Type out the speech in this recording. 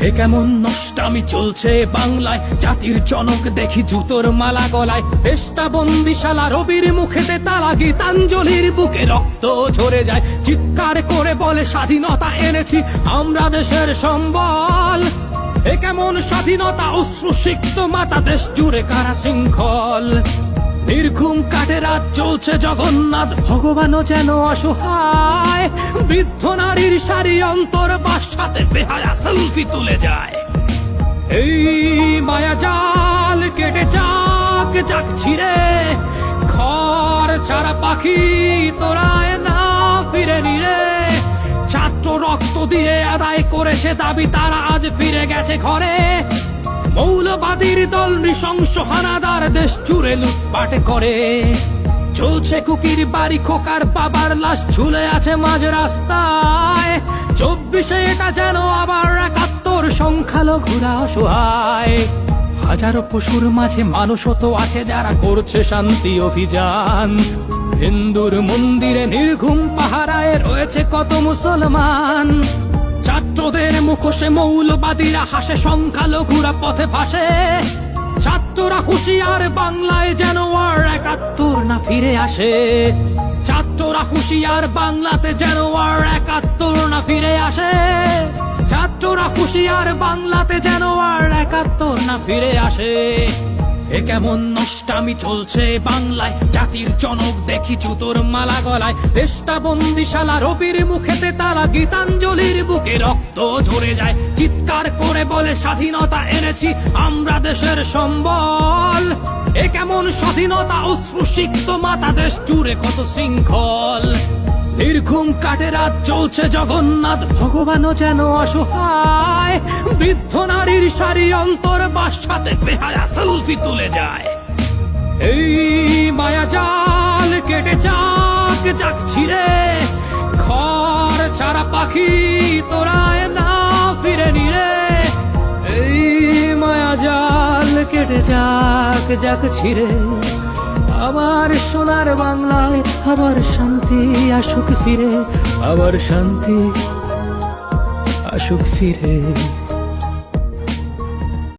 হে কেমন নষ্টামি চলছে বাংলায়? জাতির জনক দেখি জুতোর মালা গলায়। দেশটা বন্দিশালা, রবির মুখেতে তালা, গীতাঞ্জলির বুকে রক্ত ঝরে যায়। চিৎকার করে বলে, স্বাধীনতা এনেছি, আমরা দেশের সম্বল। এ কেমন স্বাধীনতা, অশ্রুসিক্ত মাতা, দেশ জুড়ে কারা শৃঙ্খল নির্ঘুম কাটে রাত চলছে জগন্নাথ। ভগবানও যেন অসহায়, বৃদ্ধ নারীর সারি অন্তর বাসাতে বেহায়া সেলফি তুলে যায়। এই মায়া জাল কেটে চাক যাক ছিড়ে, ঘর ছাড়া পাখি তোরায় না ফিরে নিরে। ছাত্র রক্ত দিয়ে আদায় করেছে দাবি, তারা আজ ফিরে গেছে ঘরে। মৌলবাদীর দল নৃশংস হানাদার দেশ জুড়ে লুটপাট করে। চলছে কুকির বাড়ি, খোকার বাবার লাশ ঝুলে আছে মাঝ রাস্তায়। চব্বিশে এটা যেন আবার একাত্তর, সংখ্যালঘুরা অসহায়। হাজারো পশুর মাঝে মানুষও তো আছে যারা করছে শান্তি অভিযান। হিন্দুর মন্দিরে নির্ঘুম পাহারায় রয়েছে কত মুসলমান। ছাত্রদের মুখোশে মৌলবাদীরা হাসে, সংখ্যালঘুরা পথে ভাসে। ছাত্ররা হুঁশিয়ার বাংলায় যেন আর একাত্তর না ফিরে আসে। ছাত্ররা হুঁশিয়ার বাংলাতে যেন আর একাত্তর না ফিরে আসে। ছাত্ররা হুঁশিয়ার বাংলাতে যেন আর একাত্তর না ফিরে আসে। এ কেমন নষ্টামি চলছে বাংলায়? জাতির জনক দেখি জুতোর মালা গলায়। দেশটা বন্দিশালা, রবির মুখেতে তালা গীতাঞ্জলির বুকে রক্ত ঝরে যায়। চিৎকার করে বলে, স্বাধীনতা এনেছি, আমরা দেশের সম্বল। এ কেমন স্বাধীনতা অশ্রুসিক্ত মাতা দেশ জুড়ে কত শৃঙ্খল। নির্ঘুম কাটে রাত, চলছে জগন্নাথ। ভগবানও যেন অসহায়, বৃদ্ধ নারীর সারি অন্তর বাসাতে বেহায়া সেলফি তুলে যায়। এই মায়া জাল কেটে যাক যাক ছিঁড়ে, ঘর ছাড়া পাখি তোরায় না ফিরে নিরে। এই মায়া জাল কেটে যাক যাক ছিড়ে আবার সোনার বাংলায় আবার শান্তি আসুক ফিরে আবার শান্তি আসুক ফিরে।